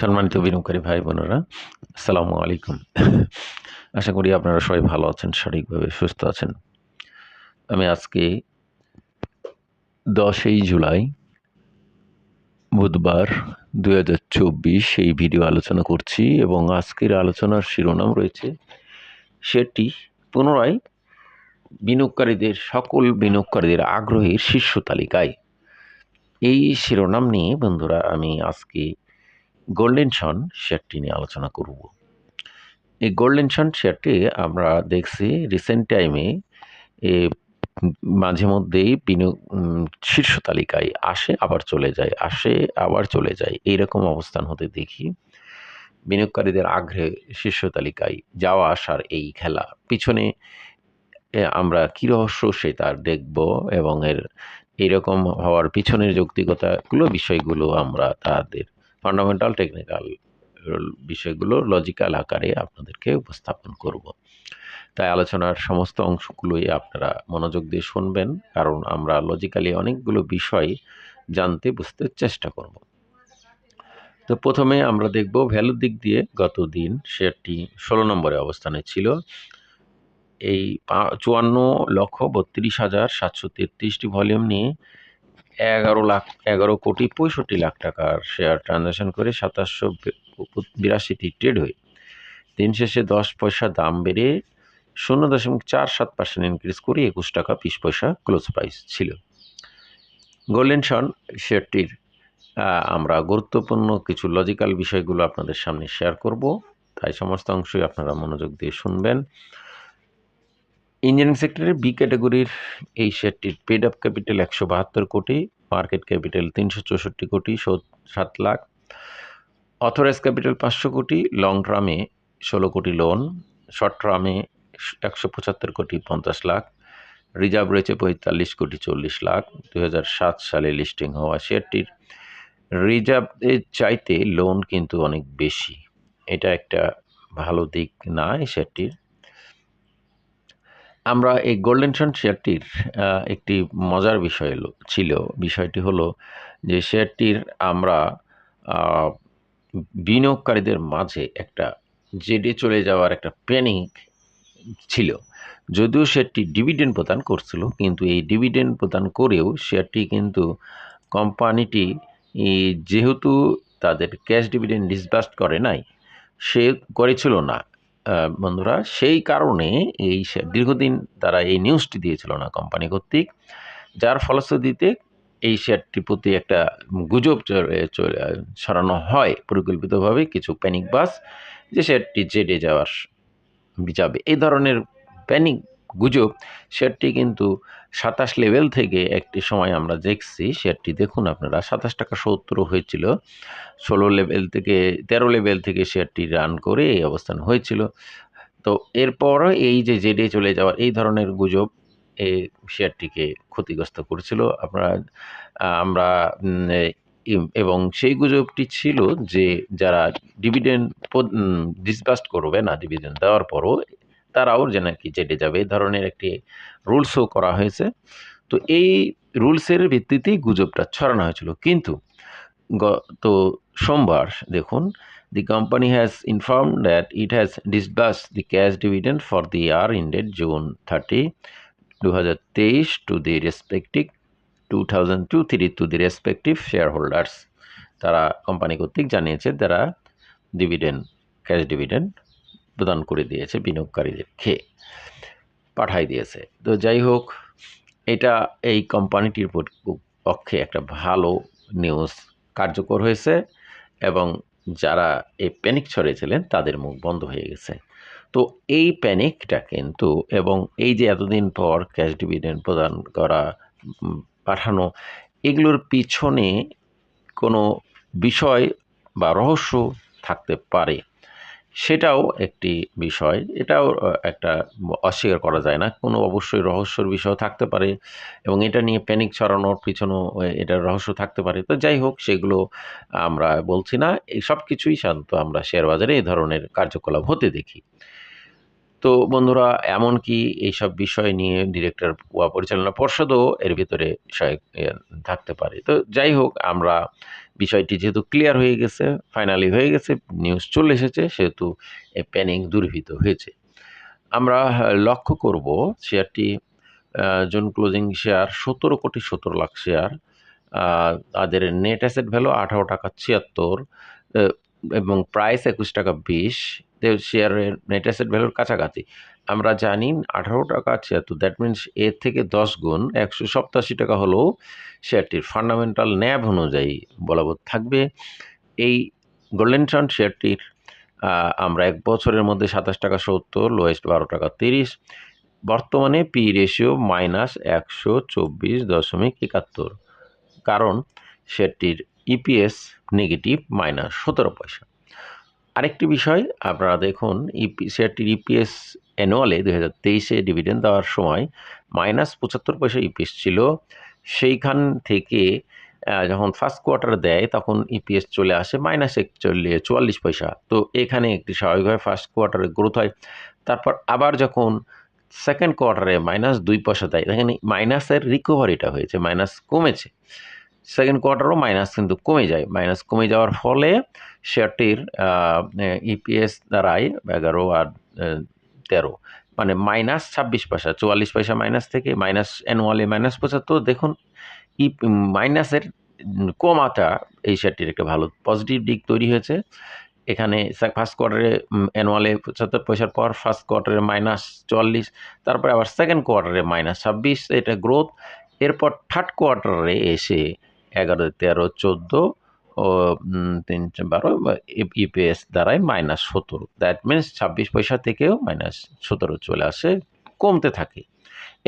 সম্মানিত বিনিয়োগকারী ভাই বোনেরা, আসসালামু আলাইকুম। আশা করি আপনারা সবাই ভালো আছেন, সঠিকভাবে সুস্থ আছেন। আমি আজকে দশই জুলাই, বুধবার দু হাজার চব্বিশ এই ভিডিও আলোচনা করছি এবং আজকের আলোচনার শিরোনাম রয়েছে সেটি পুনরায় বিনিয়োগকারীদের, সকল বিনিয়োগকারীদের আগ্রহের শীর্ষ তালিকায়। এই শিরোনাম নিয়ে বন্ধুরা, আমি আজকে গোল্ডেন সন শেয়ারটি নিয়ে আলোচনা করব। এই গোল্ডেন সন শেয়ারটি আমরা দেখছি রিসেন্ট টাইমে এ মাঝে মধ্যেই বিনিয়োগ শীর্ষ তালিকায় আসে, আবার চলে যায়, আসে, আবার চলে যায়। এইরকম অবস্থান হতে দেখি। বিনিয়োগকারীদের আগ্রহে শীর্ষ তালিকায় যাওয়া আসার এই খেলা। পিছনে আমরা কী রহস্য সে তার দেখব এবং এর এইরকম হওয়ার পিছনের যৌক্তিকতাগুলো, বিষয়গুলো আমরা তাদের ফান্ডামেন্টাল টেকনিক্যাল বিষয়গুলো লজিক্যাল আকারে আপনাদেরকে উপস্থাপন করব। তাই আলোচনার সমস্ত অংশগুলোই আপনারা মনোযোগ দিয়ে শুনবেন, কারণ আমরা লজিক্যালি অনেকগুলো বিষয় জানতে, বুঝতে চেষ্টা করব। তো প্রথমে আমরা দেখব ভ্যালুর দিক দিয়ে গত দিন শেয়ারটি ষোলো নম্বরে অবস্থানে ছিল। এই চুয়ান্ন লক্ষ বত্রিশ হাজার সাতশো তেত্রিশটি ভলিউম নিয়ে এগারো লাখ, এগারো কোটি পঁয়ষট্টি লাখ টাকার শেয়ার ট্রানজ্যাকশন করে সাতাশশো বিরাশিটি ট্রেড হয়ে। দিন শেষে দশ পয়সা দাম বেড়ে শূন্য দশমিক চার সাত পার্সেন্ট ইনক্রিজ করে একুশ টাকা বিশ পয়সা ক্লোজ প্রাইস ছিল। গোল্ডেন সন শেয়ারটির আমরা গুরুত্বপূর্ণ কিছু লজিক্যাল বিষয়গুলো আপনাদের সামনে শেয়ার করব। তাই সমস্ত অংশই আপনারা মনোযোগ দিয়ে শুনবেন। ইঞ্জিনিয়ারিং সেক্টরের বি ক্যাটাগরির এই শেয়ারটির পেড আপ ক্যাপিটাল একশো বাহাত্তর কোটি মার্কেট ক্যাপিটাল তিনশো চৌষট্টি কোটি সাত লাখ। অথরাইজ ক্যাপিটাল পাঁচশো কোটি লং টার্মে ষোলো কোটি লোন শর্ট টার্মে একশো পঁচাত্তর কোটি পঞ্চাশ লাখ। রিজার্ভ রয়েছে পঁয়তাল্লিশ কোটি চল্লিশ লাখ। দু সালে লিস্টিং হওয়া শেয়ারটির রিজার্ভের চাইতে লোন কিন্তু অনেক বেশি। এটা একটা ভালো দিক না এই শেয়ারটির? আমরা এই গোল্ডেন সন শেয়ারটির একটি মজার বিষয় ছিল। বিষয়টি হলো যে শেয়ারটির আমরা বিনিয়োগকারীদের মাঝে একটা জেডে চলে যাওয়ার একটা প্যানিক ছিল। যদিও শেয়ারটি ডিভিডেন্ড প্রদান করছিল, কিন্তু এই ডিভিডেন্ড প্রদান করেও শেয়ারটি কিন্তু কোম্পানিটি যেহেতু তাদের ক্যাশ ডিভিডেন্ড ডিসবাস্ট করে নাই, সে করেছিল না। বন্ধুরা, সেই কারণে এই দীর্ঘদিন তারা এই নিউজটি দিয়েছিল না কোম্পানি কর্তৃক, যার ফলশ্রুতিতে এই শেয়ারটির প্রতি একটা গুজব ছড়ানো হয় পরিকল্পিতভাবে কিছু প্যানিক বাস যে শেয়ারটি জেডে যাওয়ার, যাবে। এই ধরনের প্যানিক গুজব শেয়ারটি কিন্তু সাতাশ লেভেল থেকে একটি সময় আমরা দেখছি শেয়ারটি দেখুন আপনারা, সাতাশ টাকা সত্তর হয়েছিল। ষোলো লেভেল থেকে, তেরো লেভেল থেকে শেয়ারটি রান করে এই অবস্থান হয়েছিল। তো এরপর এই যে জেডে চলে যাওয়ার এই ধরনের গুজব এই শেয়ারটিকে ক্ষতিগ্রস্ত করেছিল। আপনারা, আমরা এবং সেই গুজবটি ছিল যে যারা ডিভিডেন্ড ডিসবাস্ট করবে না ডিভিডেন্ড দেওয়ার পরও তারাও যে নাকি জেটে যাবে, এই ধরনের একটি রুলসও করা হয়েছে। তো এই রুলসের ভিত্তিতেই গুজবটা ছড়ানো হয়েছিল। কিন্তু গত সোমবার দেখুন the company has inform that it has disburse the cash dividend for the year ended June thirty দু হাজার তেইশ to the respective two thousand two three to the respective shareholders তারা কোম্পানি কর্তৃক জানিয়েছে তারা ডিভিডেন্ড ক্যাশ ডিভিডেন্ড প্রদান করে দিয়েছে বিনিয়োগকারীদেরকে পাঠাই দিয়েছে। তো যাই হোক, এটা এই কোম্পানিটির পক্ষে একটা ভালো নিউজ কার্যকর হয়েছে এবং যারা এই প্যানিক ছড়িয়েছিলেন তাদের মুখ বন্ধ হয়ে গেছে। তো এই প্যানিকটা কিন্তু এবং এই যে এতদিন পর ক্যাশ ডিভিডেন্ড প্রদান করা পাঠানো, এগুলোর পিছনে কোনো বিষয় বা রহস্য থাকতে পারে। সেটাও একটি বিষয়। এটাও একটা অস্বীকার করা যায় না। কোনো অবশ্যই রহস্যর বিষয় থাকতে পারে এবং এটা নিয়ে প্যানিক ছড়ানোর পিছনেও এটার রহস্য থাকতে পারে। তো যাই হোক, সেগুলো আমরা বলছি না। এই সব কিছুই সাধারণত আমরা শেয়ার বাজারে এই ধরনের কার্যকলাপ হতে দেখি। তো বন্ধুরা এমনকি এইসব বিষয় নিয়ে ডিরেক্টর বা পরিচালনা পর্ষদও এর ভিতরে থাকতে পারে? তো যাই হোক, আমরা বিষয়টি যেহেতু ক্লিয়ার হয়ে গেছে ফাইনালি হয়ে গেছে নিউজ চলে এসেছে, সেহেতু প্যানিং দূরীভূত হয়েছে। আমরা লক্ষ্য করব শেয়ারটি জোন ক্লোজিং শেয়ার সতেরো কোটি সতেরো লাখ শেয়ার তাদের নেট অ্যাসেট ভ্যালু আঠারো টাকা ছিয়াত্তর এবং প্রাইস একুশ টাকা বিশ শেয়ারের নেট অ্যাসেট ভ্যালুর কাছাকাছি। আমরা জানি আঠারো টাকা ছিয়াত্তর দ্যাট মিনস এর থেকে দশ গুণ একশো সপ্তাশি টাকা হলেও শেয়ারটির ফান্ডামেন্টাল ন্যাব অনুযায়ী বলবৎ থাকবে। এই গোল্ডেন ট্রান্ড শেয়ারটির আমরা এক বছরের মধ্যে সাতাশ টাকা সত্তর লোয়েস্ট বারো টাকা তিরিশ। বর্তমানে পি রেশিও মাইনাস একশো চব্বিশ দশমিক একাত্তর। কারণ শেয়ারটির ইপিএস নেগেটিভ মাইনাস সতেরো পয়সা। আরেকটি বিষয়, আপনারা দেখুন ইপি শেয়ারটির ইপিএস অ্যানুয়ালে দু হাজার তেইশে ডিভিডেন্ড দেওয়ার সময় মাইনাস পঁচাত্তর পয়সা ইপিএস ছিল। সেইখান থেকে যখন ফার্স্ট কোয়ার্টার দেয়, তখন ইপিএস চলে আসে মাইনাস একচল্লিশ, চুয়াল্লিশ পয়সা। তো এখানে একটি স্বাভাবিকভাবে ফার্স্ট কোয়ার্টারে গ্রোথ হয়। তারপর আবার যখন সেকেন্ড কোয়ার্টারে মাইনাস দুই পয়সা দেয় এখানে মাইনাসের রিকভারিটা হয়েছে মাইনাস কমেছে। সেকেন্ড কোয়ার্টারও মাইনাস কিন্তু কমে যায়। মাইনাস কমে যাওয়ার ফলে শেয়ারটির ইপিএস দাঁড়ায় এগারো আর তেরো। মানে মাইনাস ছাব্বিশ পয়সা, চুয়াল্লিশ পয়সা মাইনাস থেকে মাইনাস অ্যানুয়ালি মাইনাস পঁচাত্তর দেখুন ই মাইনাসের কমাটা এই শেয়ারটির একটা ভালো পজিটিভ দিক তৈরি হয়েছে। এখানে ফার্স্ট কোয়ার্টারে অ্যানুয়ালে পঁচাত্তর পয়সার পর ফার্স্ট কোয়ার্টারে মাইনাস চুয়াল্লিশ, তারপরে আবার সেকেন্ড কোয়ার্টারে মাইনাস ছাব্বিশ, এটা গ্রোথ এরপর থার্ড কোয়ার্টারে এসে এগারো, তেরো, চোদ্দ ও তিন বারো ইপিএস দ্বারাই মাইনাস সতেরো। দ্যাট মিনস ছাব্বিশ পয়সা থেকেও মাইনাস সতেরো চলে আসে, কমতে থাকে।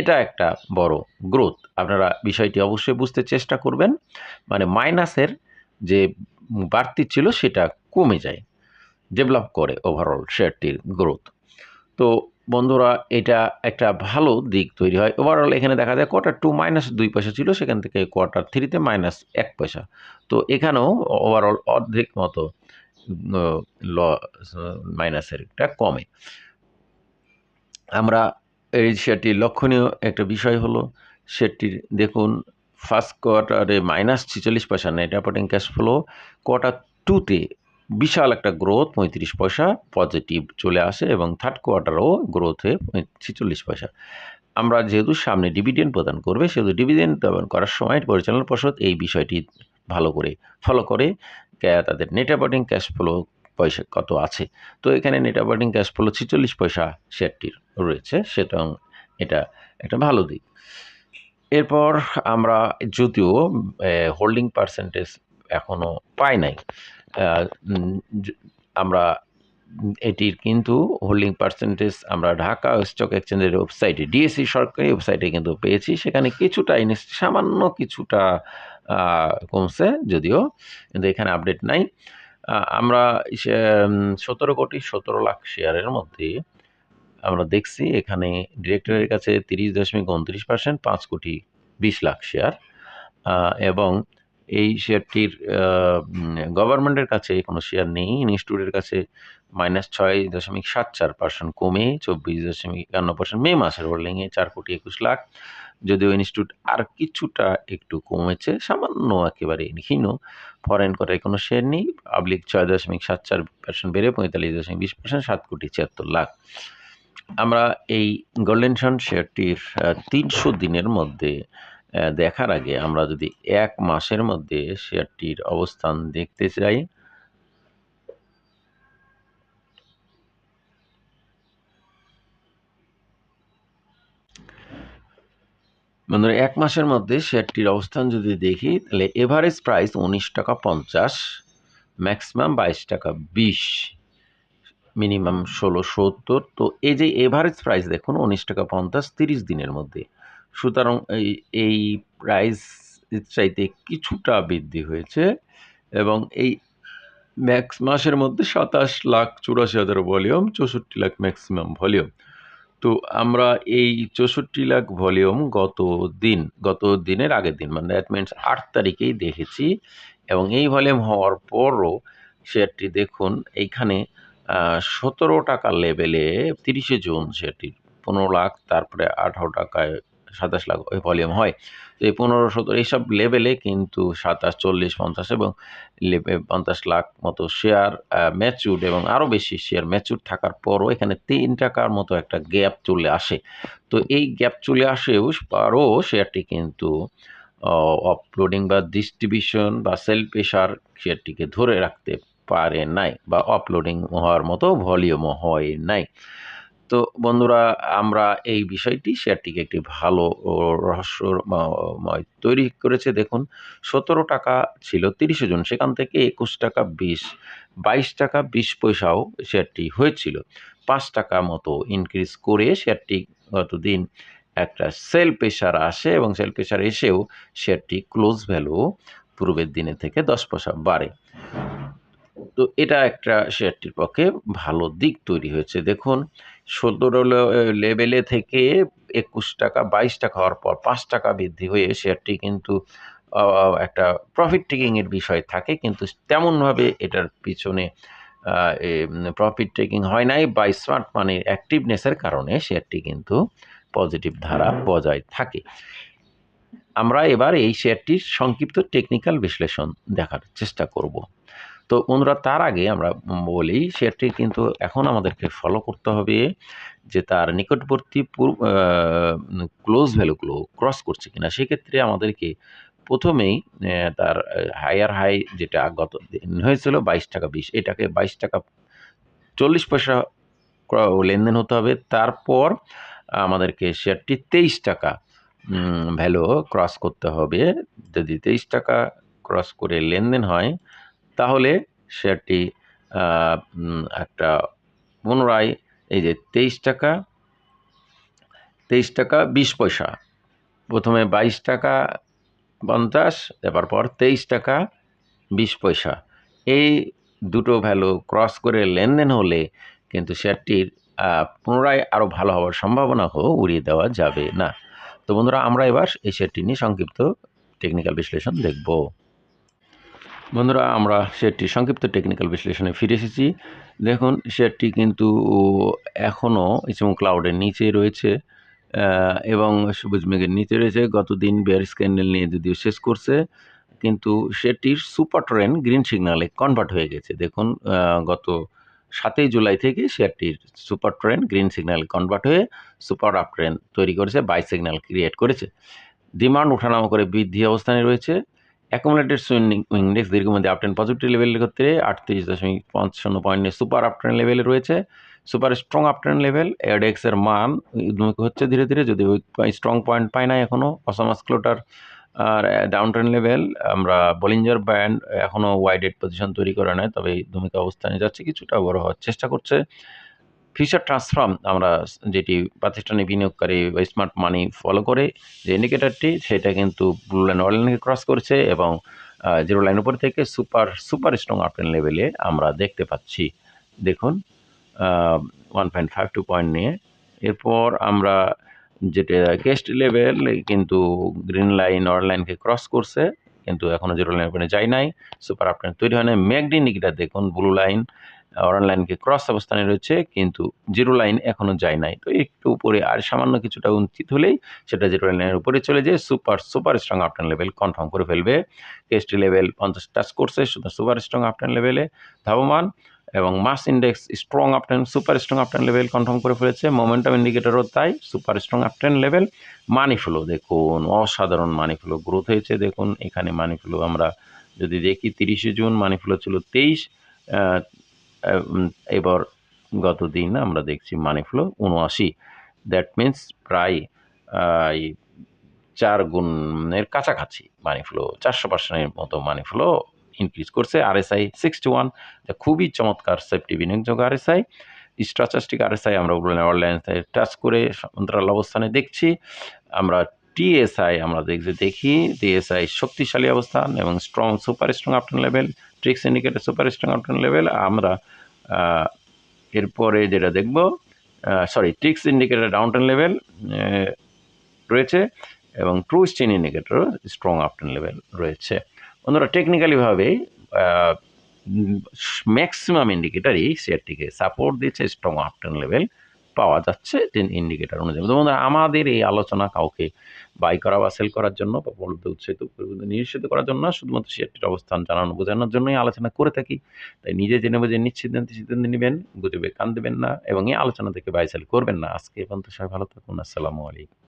এটা একটা বড় গ্রোথ আপনারা বিষয়টি অবশ্যই বুঝতে চেষ্টা করবেন। মানে মাইনাসের যে বাড়তি ছিল সেটা কমে যায়, ডেভেলপ করে ওভারঅল শেয়ারটির গ্রোথ তো বন্ধুরা, এটা একটা ভালো দিক তৈরি হয়। ওভারঅল এখানে দেখা যায় কোয়ার্টার টু মাইনাস দুই পয়সা ছিল, সেখান থেকে কোয়ার্টার থ্রিতে মাইনাস এক পয়সা। তো এখানেও ওভারঅল অর্ধেক মতো ল মাইনাসের একটা কমে। আমরা এই শেয়ারটির লক্ষণীয় একটা বিষয় হলো, শেয়ারটির দেখুন ফার্স্ট কোয়ার্টারে মাইনাস ছিচল্লিশ পয়সা net operating cash flow quarter টুতে বিশাল একটা গ্রোথ পঁয়ত্রিশ পয়সা পজিটিভ চলে আসে এবং থার্ড কোয়ার্টারও গ্রোথ হয়ে ছিচল্লিশ পয়সা। আমরা যেহেতু সামনে ডিভিডেন্ড প্রদান করবে, সেহেতু ডিভিডেন্ড প্রদান করার সময় পরিচালনা পর্ষদ এই বিষয়টি ভালো করে ফলো করে তাদের নেট অপারেটিং ক্যাশ ফ্লো পয়সা কত আছে। তো এখানে নেট অপারেটিং ক্যাশ ফ্লো ছিচল্লিশ পয়সা শেয়ারটির রয়েছে, সেটা এটা একটা ভালো দিক। এরপর আমরা যদিও হোল্ডিং পার্সেন্টেজ এখনও পাই নাই। আমরা এটির কিন্তু হোল্ডিং পার্সেন্টেজ আমরা ঢাকা স্টক এক্সচেঞ্জের ওয়েবসাইটে ডিএসসি সরকারি ওয়েবসাইটে কিন্তু পেয়েছি। সেখানে কিছুটা সামান্য কিছুটা কমছে যদিও, কিন্তু এখানে আপডেট নাই। আমরা সতেরো কোটি সতেরো লাখ শেয়ারের মধ্যে আমরা দেখছি এখানে ডিরেক্টরের কাছে তিরিশ দশমিক উনত্রিশ পার্সেন্ট পাঁচ কোটি বিশ লাখ শেয়ার এবং এই শেয়ারটির গভর্নমেন্টের কাছে কোনো শেয়ার নেই। ইনস্টিটিউটের কাছে মাইনাস ছয় দশমিক সাত চার পার্সেন্ট কমে, চব্বিশ দশমিক একান্ন পার্সেন্ট মে মাসের হোল্ডিংয়ে চার কোটি একুশ লাখ। যদিও ইনস্টিটিউট আর কিছুটা একটু কমেছে, সামান্য একেবারে ক্ষীণ ফরেন করে কোনো শেয়ার নেই পাবলিক ছয় দশমিক সাত চার পার্সেন্ট বেড়ে পঁয়তাল্লিশ দশমিক বিশ পার্সেন্ট সাত কোটি ছিয়াত্তর লাখ। আমরা এই গোল্ডেন শেয়ারটির তিনশো দিনের মধ্যে দেখার আগে আমরা যদি এক মাসের মধ্যে শেয়ারটির অবস্থান দেখতে চাই। বন্ধুরা, এক মাসের মধ্যে শেয়ারটির অবস্থান যদি দেখি, তাহলে এভারেজ প্রাইস উনিশ টাকা পঞ্চাশ ম্যাক্সিমাম বাইশ টাকা বিশ মিনিমাম ষোলো সত্তর। তো এই যে এভারেজ প্রাইস দেখুন, উনিশ টাকা পঞ্চাশ তিরিশ দিনের মধ্যে। সুতরাং এই এই প্রাইস চাইতে কিছুটা বৃদ্ধি হয়েছে এবং এই ম্যাক্স মাসের মধ্যে সাতাশ লাখ চুরাশি হাজার ভলিউম চৌষট্টি লাখ ম্যাক্সিমাম ভলিউম তো আমরা এই চৌষট্টি লাখ ভলিউম গত দিন, গত দিনের আগের দিন মানে দ্যাট মিনস আট তারিখেই দেখেছি এবং এই ভলিউম হওয়ার পরও শেয়ারটি দেখুন, এইখানে সতেরো টাকা লেভেলে তিরিশে জুন সেটি পনেরো লাখ, তারপরে আঠারো টাকায় সাতাশ লাখ ওই ভলিউম হয়। তো এই পনেরো সতেরো এইসব লেভেলে কিন্তু সাতাশ, চল্লিশ, পঞ্চাশ এবং পঞ্চাশ লাখ মতো শেয়ার ম্যাচুড এবং আরও বেশি শেয়ার ম্যাচুড থাকার পরও এখানে তিন টাকার মতো একটা গ্যাপ চলে আসে। তো এই গ্যাপ চলে আসেও পরও শেয়ারটি কিন্তু অপলোডিং বা ডিস্ট্রিবিউশন বা সেল প্রেশার শেয়ারটিকে ধরে রাখতে পারে নাই বা অপলোডিং হওয়ার মতো ভলিউমও হয় নাই। তো বন্ধুরা, আমরা এই বিষয়টি শেয়ারটিকে একটি ভালো রহস্যময় তৈরি করেছে। দেখুন, সতেরো টাকা ছিল তিরিশে জন, সেখান থেকে একুশ টাকা বিশ, বাইশ টাকা বিশ পয়সাও শেয়ারটি হয়েছিল। পাঁচ টাকা মতো ইনক্রিজ করে শেয়ারটি গতদিন একটা সেল প্রেশার আসে এবং সেল প্রেশার এসেও শেয়ারটি ক্লোজ ভ্যালু পূর্বের দিনে থেকে দশ পয়সা বাড়ে। তো এটা একটা শেয়ারটির পক্ষে ভালো দিক তৈরি হয়েছে। দেখুন সতেরো লেভেলে থেকে একুশ টাকা বাইশ টাকা হওয়ার পর পাঁচ টাকা বৃদ্ধি হয়ে শেয়ারটি কিন্তু একটা প্রফিট টেকিংয়ের বিষয় থাকে। কিন্তু তেমনভাবে এটার পিছনে প্রফিট টেকিং হয় নাই বা স্মার্ট মানির অ্যাক্টিভনেসের কারণে শেয়ারটি কিন্তু পজিটিভ ধারা বজায় থাকে। আমরা এবার এই শেয়ারটির সংক্ষিপ্ত টেকনিক্যাল বিশ্লেষণ দেখার চেষ্টা করব। তো বন্ধুরা, তার আগে আমরা বলি, শেয়ারটি কিন্তু এখন আমাদেরকে ফলো করতে হবে যে তার নিকটবর্তী ক্লোজ ভ্যালুগুলো ক্রস করছে কিনা। সেক্ষেত্রে আমাদেরকে প্রথমেই তার হায়ার হাই যেটা গত দিন হয়েছিল বাইশ টাকা বিশ, এটাকে বাইশ টাকা চল্লিশ পয়সা লেনদেন হতে হবে। তারপর আমাদেরকে শেয়ারটি তেইশ টাকা ভ্যালু ক্রস করতে হবে। যদি তেইশ টাকা ক্রস করে লেনদেন হয় তাহলে শেয়ারটি একটা পুনরায় এই যে তেইশ টাকা তেইশ টাকা বিশ পয়সা। প্রথমে বাইশ টাকা পঞ্চাশ, এবার পর তেইশ টাকা বিশ পয়সা। এই দুটো ভ্যালু ক্রস করে লেনদেন হলে কিন্তু শেয়ারটির পুনরায় আরও ভালো হওয়ার সম্ভাবনাকেও উড়িয়ে দেওয়া যাবে না। তো বন্ধুরা, আমরা এবার এই শেয়ারটি নিয়ে সংক্ষিপ্ত টেকনিক্যাল বিশ্লেষণ দেখব। বন্ধুরা, আমরা শেয়ারটির সংক্ষিপ্ত টেকনিক্যাল বিশ্লেষণে ফিরে এসেছি। দেখুন শেয়ারটি কিন্তু এখনও ইসমু ক্লাউডের নিচে রয়েছে এবং সবুজ মেঘের নিচে রয়েছে। গতদিন বেয়ার স্ক্যান্ডেল নিয়ে যদিও শেষ করছে, কিন্তু সেটির সুপার ট্রেন গ্রিন সিগন্যালে কনভার্ট হয়ে গেছে। দেখুন গত সাতই জুলাই থেকে শেয়ারটির super trend green signal convert হয়ে সুপার আপ ট্রেন তৈরি করেছে বাই সিগন্যাল ক্রিয়েট করেছে। ডিমান্ড ওঠানামা করে বৃদ্ধি অবস্থানে রয়েছে। অ্যাকুমুলেটেড সুইং ইন্ডেক্স দীর্ঘমেয়াদী আপট্রেন পজিটিভ লেভেলের ক্ষেত্রে আটত্রিশ দশমিক পাঁচ শূন্য পয়েন্ট সুপার আপট্রেন লেভেলে রয়েছে। সুপার স্ট্রং আপট্রেন লেভেল এডেক্সের মান হচ্ছে ধীরে ধীরে। যদি স্ট্রং পয়েন্ট পায় না এখনও অসামাস ক্লোটার আর ডাউন ট্রেন লেভেল আমরা বলিঞ্জার ব্যান্ড এখনও ওয়াইডেড পজিশন তৈরি করে নেয় তবে ধূমিকা অবস্থানে যাচ্ছে, কিছুটা বড় হওয়ার চেষ্টা করছে। ফিউচার ট্রান্সফর্ম আমরা যেটি প্রাতিষ্ঠানিক বিনিয়োগকারী বা স্মার্ট মানি ফলো করে, যে ইন্ডিকেটারটি সেটা কিন্তু ব্লু লাইন অয়েল লাইনকে ক্রস করছে এবং জিরো লাইন উপর থেকে সুপার সুপার স্ট্রং আপটেন লেভেলে আমরা দেখতে পাচ্ছি। দেখুন one point five two point নিয়ে। এরপর আমরা যেটা গেস্ট লেভেল কিন্তু গ্রিন লাইন অনলাইনকে ক্রস করছে, কিন্তু এখনও জিরো লাইন উপরে যায় নাই। সুপার আপটেন তৈরি হয় নাই। ম্যাকডি ইন্ডিকেটার দেখুন ব্লু লাইন লাইনকে ক্রস অবস্থানে রয়েছে, কিন্তু জিরো লাইন এখনও যায় নাই। তো একটু উপরে আর সামান্য কিছুটা উন্চিত হলেই সেটা জিরো লাইনের উপরে চলে যেয়ে super super strong uptrend level confirm করে ফেলবে। কেএসটি লেভেল পঞ্চাশ টাচ করছে শুধু সুপার স্ট্রং আপটেন লেভেলে ধাবমান এবং mass index strong uptrend super strong uptrend level confirm করে ফেলেছে। মোমেন্টাম ইন্ডিকেটরও তাই super strong uptrend level money flow দেখুন, অসাধারণ মানি ফ্লো গ্রোথ হয়েছে, দেখুন, এখানে মানি ফ্লো আমরা যদি দেখি তিরিশে জুন মানি ফ্লো ছিল তেইশ এবার গত দিন আমরা দেখছি মানি ফ্লো উনআশি। দ্যাট মিন্স প্রায় চার গুণের কাছাকাছি মানি ফ্লো চারশো পার্সেন্টের মতো মানি ফ্লো ইনক্রিজ করছে আরএসআই সিক্সটি ওয়ান খুবই চমৎকার সেফটি বিনিয়োগযোগ্য আরএসআই স্ট্রাচাস্টিক আরএসআই আমরা অনলাইন টাচ করে সমান্তরাল অবস্থানে দেখছি। আমরা টিএসআই আমরা দেখছি, দেখি টিএসআই শক্তিশালী অবস্থান এবং strong super strong uptrend level trix indicator super strong uptrend level আমরা এরপরে যেটা দেখব sorry trix indicator downtrend level রয়েছে এবং ট্রু স্টিন ইন্ডিকেটারও স্ট্রং আপটন লেভেল রয়েছে। অন্যরা টেকনিক্যালিভাবে ম্যাক্সিমাম ইন্ডিকেটারই শেয়ারটিকে সাপোর্ট দিচ্ছে স্ট্রং আপটেন লেভেল পাওয়া যাচ্ছে টেন ইন্ডিকেটার অনুযায়ী। বন্ধুরা, আমাদের এই আলোচনা কাউকে বাই করা বা সেল করার জন্য বা বলতে উৎসাহিত নিশ্চিত করার জন্য শুধুমাত্র শেয়ারটির অবস্থান জানানো বোঝানোর জন্যই আলোচনা করে থাকি। তাই নিজে জেনে বুঝে নিশ্চিন্ত সিদ্ধান্ত নেবেন বুঝবে কান দেবেন না এবং এই আলোচনা থেকে বাই সেল করবেন না। আজকে এবং তো সবাই ভালো থাকুন, আসসালামু আলাইকুম।